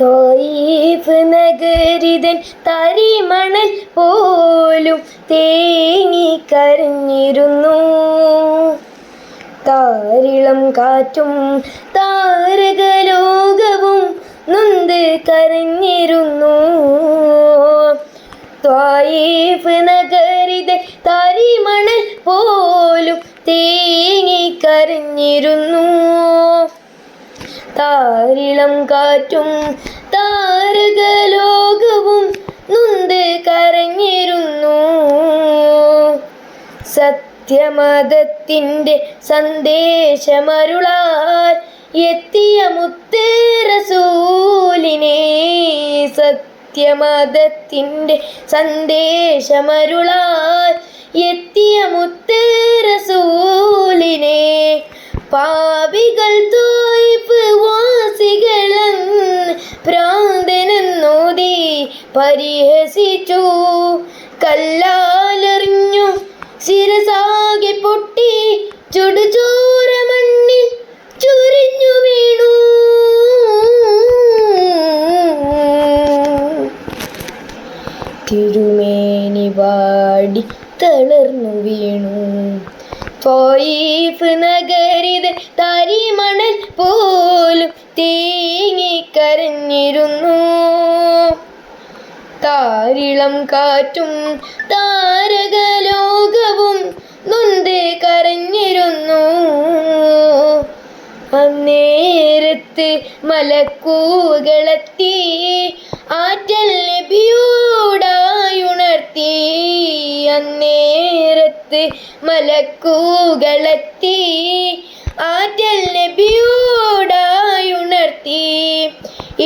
തോയീഫ് നഗരിതൻ തരിമണൽ പോലും തേങ്ങിക്കരഞ്ഞിരുന്നു താരിളം കാറ്റും താരകലോകവും നൊന്ത് കരഞ്ഞിരുന്നു. ത്വായിഫ് നഗരിത തരിമണൽ പോലും തേങ്ങിക്കരഞ്ഞിരുന്നു താരിളം കാറ്റും താരകലോകവും നൊന്ത് കരഞ്ഞിരുന്നു. സത്യമതത്തിന്റെ സന്ദേശമരുളാൽ എത്തിയ മുത്തേറസൂലിനെ സത്യമതത്തിന്റെ സന്ദേശമരുളാൽ എത്തിയ മുത്ത് പരിഹസിച്ചു. കല്ലാലെറിഞ്ഞു. ശിരസാകെ പൊട്ടി. ചുടുചൂര മണ്ണിൽ ചുരിഞ്ഞു വീണു. തിരുമേനി വാടി തളർന്നു വീണു. തോയിഫ് നഗരിത് തരിമണൽ പോലും തേങ്ങിക്കരഞ്ഞിരുന്നു താരിളം കാറ്റും താരകലോകവും നൊന്തെ കരഞ്ഞിരുന്നു. അന്നേരത്ത് മലക്കൂകളെത്തി ആറ്റൽ നബിയോടായുണർത്തി അന്നേരത്ത് മലക്കൂകളെത്തി ആറ്റൽ നബിയോടായുണർത്തി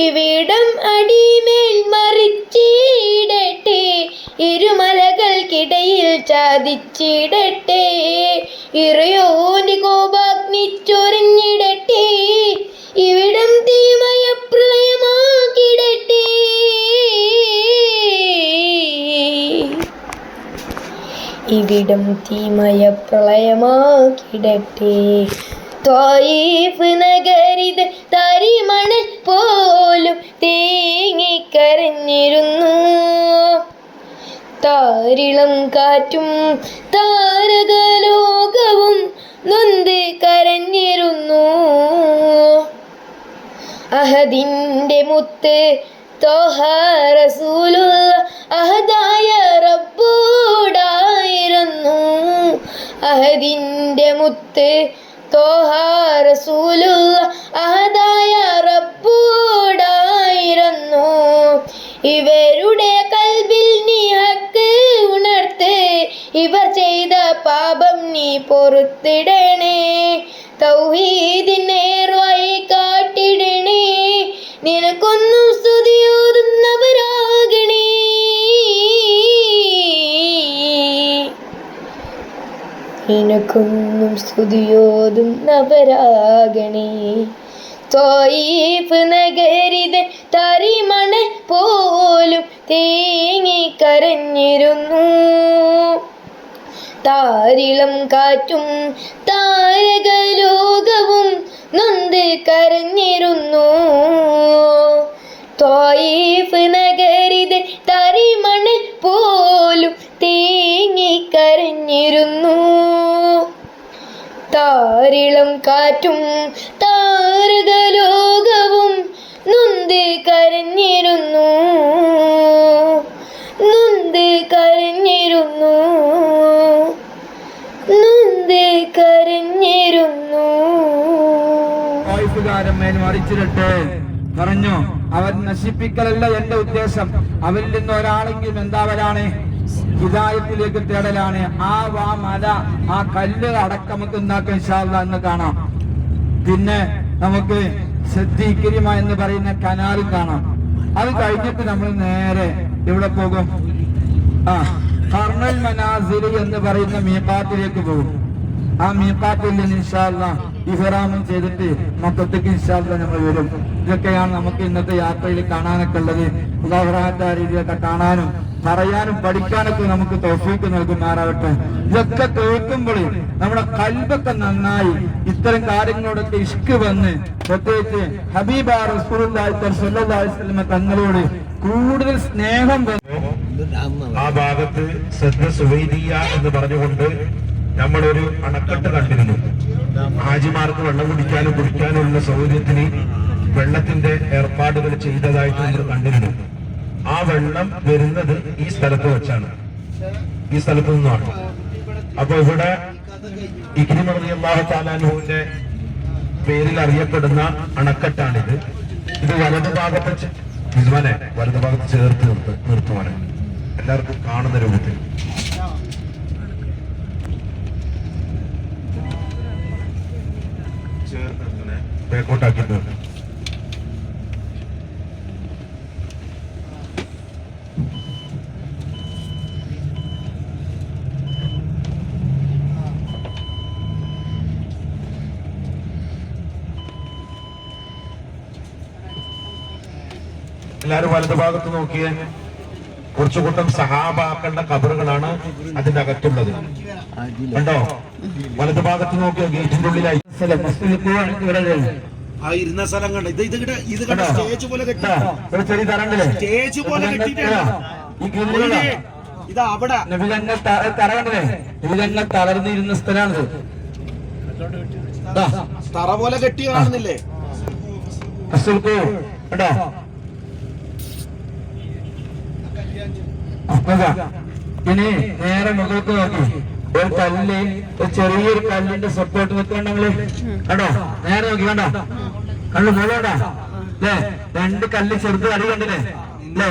ഇവിടം ചാദിച്ചിടട്ടെ ഇറയോന്റെ കോപാഗ്നി ചൊരിഞ്ഞിടട്ടെ ഇവിടം തീമയ പ്രളയമാക്കിടട്ടെ ഇവിടം തീമയ പ്രളയമാക്കിടട്ടെ ത്വായിഫ് നഗരിത തരിമണൽ പോലും തേങ്ങിക്കരഞ്ഞിരുന്നു താരിളം കാറ്റും താരകലോകവും നൊന്ത് കരഞ്ഞിരുന്നു. അഹദിന്റെ മുത്ത് അഹദായ റബ്ബൂടായിരുന്നു. അഹദിന്റെ മുത്ത് അഹദായ റബ്ബൂടായിരുന്നു. ഇവരുടെ കൽബിൽ നീ ഇവർ ചെയ്ത പാപം നീ പൊറുത്തിടണേ. തൗഹീദിനേർവായി കാട്ടിടണേ. നിനക്കൊന്നും സ്തുതിയോതുന്നവരാകണേ. നിനക്കൊന്നും സ്തുതിയോതുന്നവരാകണേ. തോയിഫ് നഗരിത തരിമണൽ പോലും തേങ്ങി തേങ്ങിക്കരഞ്ഞിരുന്നു താരിളം കാറ്റും താരകലോകവും നൊന്ത് കരഞ്ഞിരുന്നു. തോയിഫ് നഗരിത തരിമണൽ പോലും തേങ്ങിക്കരഞ്ഞിരുന്നു താരിളം കാറ്റും താരകലോകവും നൊന്ത് കരഞ്ഞിരുന്നു. നൊന്ത് കരഞ്ഞിരുന്നു. കരഞ്ഞിരുന്നു. മറിച്ചിരട്ടെ പറഞ്ഞു അവൻ നശിപ്പിക്കലല്ല എന്റെ ഉദ്ദേശം. അവരിൽ നിന്ന് ഒരാളെങ്കിലും എന്താവരാണ് ഹിതായത്തിലേക്ക് തേടലാണ്. ആ വാ മല ആ കല്ല് അടക്കമൊക്കെ ഉണ്ടാക്കാൻ എന്ന് കാണാം. പിന്നെ നമുക്ക് സദ്ദീകരിമ എന്ന് പറയുന്ന കനാലും കാണാം. അത് കഴിഞ്ഞിട്ട് നമ്മൾ നേരെ ഇവിടെ പോകും? ആ കർണൽ മനാസിരി എന്ന് പറയുന്ന മീപാത്തിലേക്ക് പോകും. ആ മീക്കാത്തിൽ ഇൻഷാല്ല ഇഹ്റാമും ചെയ്തിട്ട് മൊത്തത്തേക്ക് ഇൻഷാല്ല നമ്മൾ വരും. ഇതൊക്കെയാണ് നമുക്ക് ഇന്നത്തെ യാത്രയിൽ കാണാനൊക്കെ ഉള്ളത്. ഉദാഹരണ രീതിയൊക്കെ കാണാനും പറയാനും പഠിക്കാനൊക്കെ നമുക്ക് തോഫീക്ക് നൽകുമാറാവട്ടെ ഇതൊക്കെ കേൾക്കുമ്പോൾ നമ്മുടെ കൽബൊക്കെ നന്നായി. ഇത്തരം കാര്യങ്ങളോടൊക്കെ ഇഷ്ക് വന്ന് പ്രത്യേകിച്ച് ഹബീബ റസൂലുള്ളാഹി തങ്ങളോട് കൂടുതൽ സ്നേഹം ആ ഭാഗത്ത് എന്ന് പറഞ്ഞുകൊണ്ട് നമ്മളൊരു അണക്കെട്ട് കണ്ടിരുന്നു. ഹാജിമാർക്ക് വെള്ളം കുടിക്കാനും കുടിക്കാനുള്ള സൗകര്യത്തിന് വെള്ളത്തിന്റെ ഏർപ്പാടുകൾ ചെയ്തതായിട്ട് നമ്മൾ കണ്ടിരുന്നു. ആ വെള്ളം വരുന്നത് ഈ സ്ഥലത്ത് വെച്ചാണ്. ഈ സ്ഥലത്ത് നിന്നാണ്. അപ്പൊ ഇവിടെ ഇഗ്രിമറിയാഹു താലാനുവിന്റെ പേരിൽ അറിയപ്പെടുന്ന അണക്കെട്ടാണിത്. ഇത് വലതു ഭാഗത്ത് ഇതുപോലെ വലതു ഭാഗത്ത് ചേർത്ത് നിർത്ത് നിർത്തുവാണ്. എല്ലാവർക്കും കാണുന്ന രൂപത്തിൽ ചേർത്ത് നിർത്തണേ ബാക്കോട്ടാക്കി നിർത്തും എല്ലാരും വലതു ഭാഗത്ത് നോക്കിയേ. കുറച്ചു കൂട്ടം സഹാബാക്കളുടെ കബറുകളാണ് അതിന്റെ അകത്തുള്ളത് കണ്ടോ വലതുഭാഗത്ത് നോക്കിയോ? ഗേറ്റിന്റെ ഉള്ളിലായി. ഇരുന്ന സ്ഥലം കണ്ട? ഇത് ഇത് കിട്ട ഇത് കണ്ട കണ്ടോ? സ്റ്റേജ് പോലെ ചെറിയ തരണ്ടല്ലേ സ്റ്റേജ് പോലെ. ഇത് അവിടെ. നബിതങ്ങൾ ത- തറ കണ്ടല്ലേ നബിതങ്ങൾ തളർന്നിരുന്ന സ്ഥലമാണിത്. തറ പോലെ കെട്ടി കാണുന്നില്ലേ റസൂൽക്ക് കേട്ടോ ഇനി നേരെ മുകൾക്ക് നോക്കി. ഒരു കല്ല് ചെറിയൊരു കല്ലിന്റെ സപ്പോർട്ട് വെക്കണ്ട നമ്മൾ. കണ്ടോ? നേരെ നോക്കി കണ്ടോ? കണ്ടു മോളോടാ അല്ലേ രണ്ട് കല്ല് ചെറുത് അടി കണ്ടില്ലേ? അല്ലേ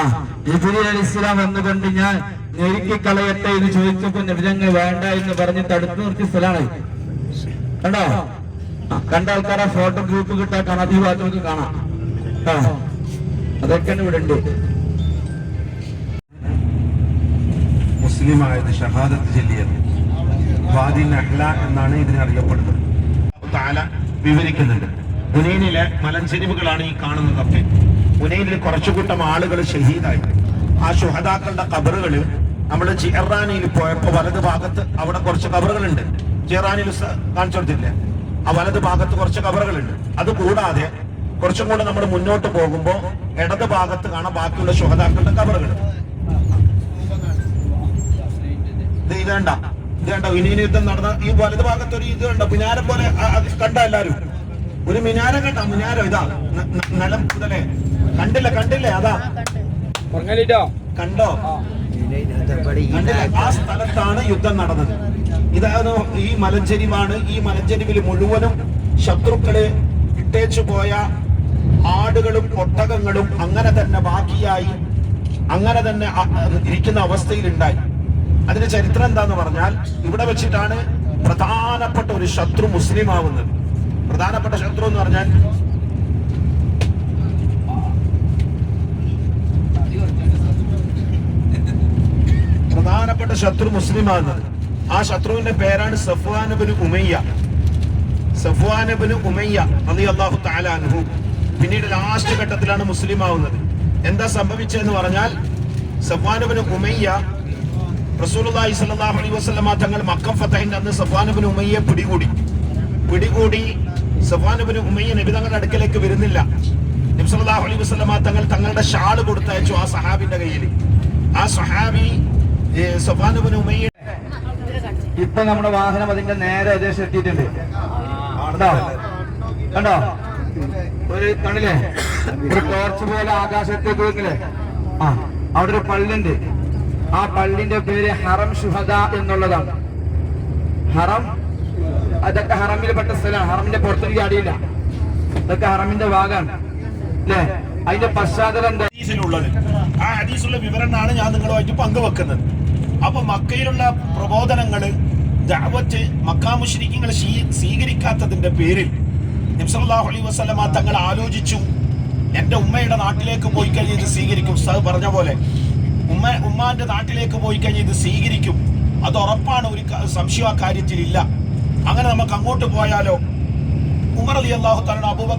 ആ ജിബിരി അലി ഇസ്ലാം വന്നുകൊണ്ട് ഞാൻ ഞെരുക്കി കളയട്ടെ എന്ന് ചോദിച്ചപ്പോ നബിതങ്ങൾ വേണ്ട എന്ന് പറഞ്ഞ് തടുത്തു നിർത്തിയ സ്ഥലമാണ്. കണ്ടോ? കണ്ട ആൾക്കാരെ ഫോട്ടോ ഗ്രൂപ്പ് കിട്ടാൻ കാണാതെ ഈ കാണാം. അതൊക്കെയാണ് ഇവിടെ ഉണ്ട്. മുസ്ലിമായത് ഷഹാദത്ത് ചൊല്ലിയത്. വാദി നഹ്ല എന്നാണ് ഇതിനെ അറിയപ്പെടുന്നത്. താല വിവരിക്കുന്നുണ്ട്. പുനൈനിലെ മലഞ്ചെരിവുകളാണ് ഈ കാണുന്നതൊക്കെ. പുനൈനിൽ കുറച്ചുകൂട്ടം ആളുകൾ ഷഹീദായി ആ ഷുഹദാക്കളുടെ കബറുകൾ നമ്മൾ ജിറാനിയിൽ പോയപ്പോ വലത് ഭാഗത്ത് അവിടെ കുറച്ച് കബറുകളുണ്ട് ജിറാനിൽ കാണിച്ചു കൊടുത്തില്ലേ ആ വലത് ഭാഗത്ത് കുറച്ച് കബറുകളുണ്ട് അത് കൂടാതെ കുറച്ചും കൂടെ നമ്മൾ മുന്നോട്ട് പോകുമ്പോൾ ഇടത് ഭാഗത്ത് കാണാൻ ബാക്കിയുള്ള ഷുഹദാക്കളുടെ കബറുകൾ ഇത് ഇതേണ്ട ഇതേണ്ട ഇനി യുദ്ധം നടന്ന ഈ വലത് ഭാഗത്ത് ഒരു ഇത് കണ്ട? മിനാരം പോലെ അത് കണ്ട എല്ലാരും. ഒരു മിനാരം കണ്ട മിനാരം. ഇതാ നിലം മുതലേ. കണ്ടില്ല കണ്ടില്ലേ അതാ. കണ്ടോ? കണ്ടില്ലേ ആ സ്ഥലത്താണ് യുദ്ധം നടന്നത്. ഇതാണ് ഈ മലഞ്ചെരിവാണ്. ഈ മലഞ്ചെരിവിൽ മുഴുവനും ശത്രുക്കളെ ഇട്ടേച്ചു പോയ ആടുകളും ഒട്ടകങ്ങളും അങ്ങനെ തന്നെ ബാക്കിയായി അങ്ങനെ തന്നെ ഇരിക്കുന്ന ഇരിക്കുന്ന അവസ്ഥയിലുണ്ടായി. അതിന്റെ ചരിത്രം എന്താന്ന് പറഞ്ഞാൽ ഇവിടെ വെച്ചിട്ടാണ് പ്രധാനപ്പെട്ട ഒരു ശത്രു മുസ്ലിം ആവുന്നത് പ്രധാനപ്പെട്ട ശത്രു എന്ന് പറഞ്ഞാൽ പ്രധാനപ്പെട്ട ശത്രു മുസ്ലിം ആവുന്നത് ആ ശത്രുവിന്റെ പേരാണ് സഫ്വാനബിന് ഉമയ്യ. സഫ്വാനബിന് ഉമയ്യ അലി അള്ളാഹു താലാനുഹു പിന്നീട് ലാസ്റ്റ് ഘട്ടത്തിലാണ് മുസ്ലിം ആവുന്നത് എന്താ സംഭവിച്ചതെന്ന് പറഞ്ഞാൽ സഫ്വാനബിന് ഉമയ്യ റസൂലുള്ളാഹി സ്വല്ലല്ലാഹു അലൈഹി വസല്ലമ തങ്ങൾ മക്കം ഫതഹിന്റെ അന്ന് സഫ്വാനബിന് ഉമയ്യെ പിടികൂടി. പിടികൂടി സഫ്വാനബിന് ഉമയ്യ നബി തങ്ങളുടെ അടുക്കലേക്ക് വരുന്നില്ല. നബി സല്ലല്ലാഹു അലൈഹി വസല്ലമ തങ്ങൾ തങ്ങളുടെ ഷാൾ കൊടുത്തയച്ചു ആ സഹാബിന്റെ കയ്യിൽ ആ സഹാബി സഫ്വാനബിന് ഉമയ്യ ഇപ്പൊ നമ്മുടെ വാഹനം അതിന്റെ നേരെ ഉദ്ദേശം എത്തിയിട്ടുണ്ട് കണ്ടോ? ഒരു കണ്ടില്ലേ? ഒരു ടോർച്ച് പോലെ ആകാശത്തേക്ക് വെക്കില്ലേ ആ അവിടെ ഒരു പള്ളിണ്ട് ആ പള്ളിന്റെ പേര് ഹറം ഷുഹദ എന്നുള്ളതാണ്. ഹറം അതൊക്കെ ഹറമിൽ പെട്ട സ്ഥലമാണ്. ഹറമിന്റെ പുറത്തേക്ക് ചാടിയില്ല. അതൊക്കെ ഹറമിന്റെ ഭാഗമാണ്. അല്ലേ? അതിന്റെ പശ്ചാത്തലം എന്താ? ഹദീസിലുള്ളത് ആ ഹദീസുള്ള വിവരണമാണ് ഞാൻ നിങ്ങളുമായിട്ട് പങ്കുവെക്കുന്നത്. അപ്പൊ മക്കയിലുള്ള പ്രബോധനങ്ങൾ ദഅവത്ത് മക്കാ മുശ്രിക്കങ്ങൾ സ്വീകരിക്കാത്തതിന്റെ പേരിൽ നബ്സല്ലാഹു അലൈഹി വസല്ലമ തങ്ങൾ ആലോചിച്ചു. എന്റെ ഉമ്മയുടെ നാട്ടിലേക്ക് പോയി കഴിഞ്ഞ് സ്വീകരിക്കും. ഉസ്താദ് പറഞ്ഞ പോലെ ഉമ്മ ഉമ്മാന്റെ നാട്ടിലേക്ക് പോയി കഴിഞ്ഞാൽ ഇത് സ്വീകരിക്കും. അത് ഉറപ്പാണ് ഒരു സംശയം ആ കാര്യത്തിൽ ഇല്ല അങ്ങനെ നമുക്ക് അങ്ങോട്ട് പോയാലോ? ഉമർ അലി അള്ളാഹു തന്നെ അബൂബക്കർ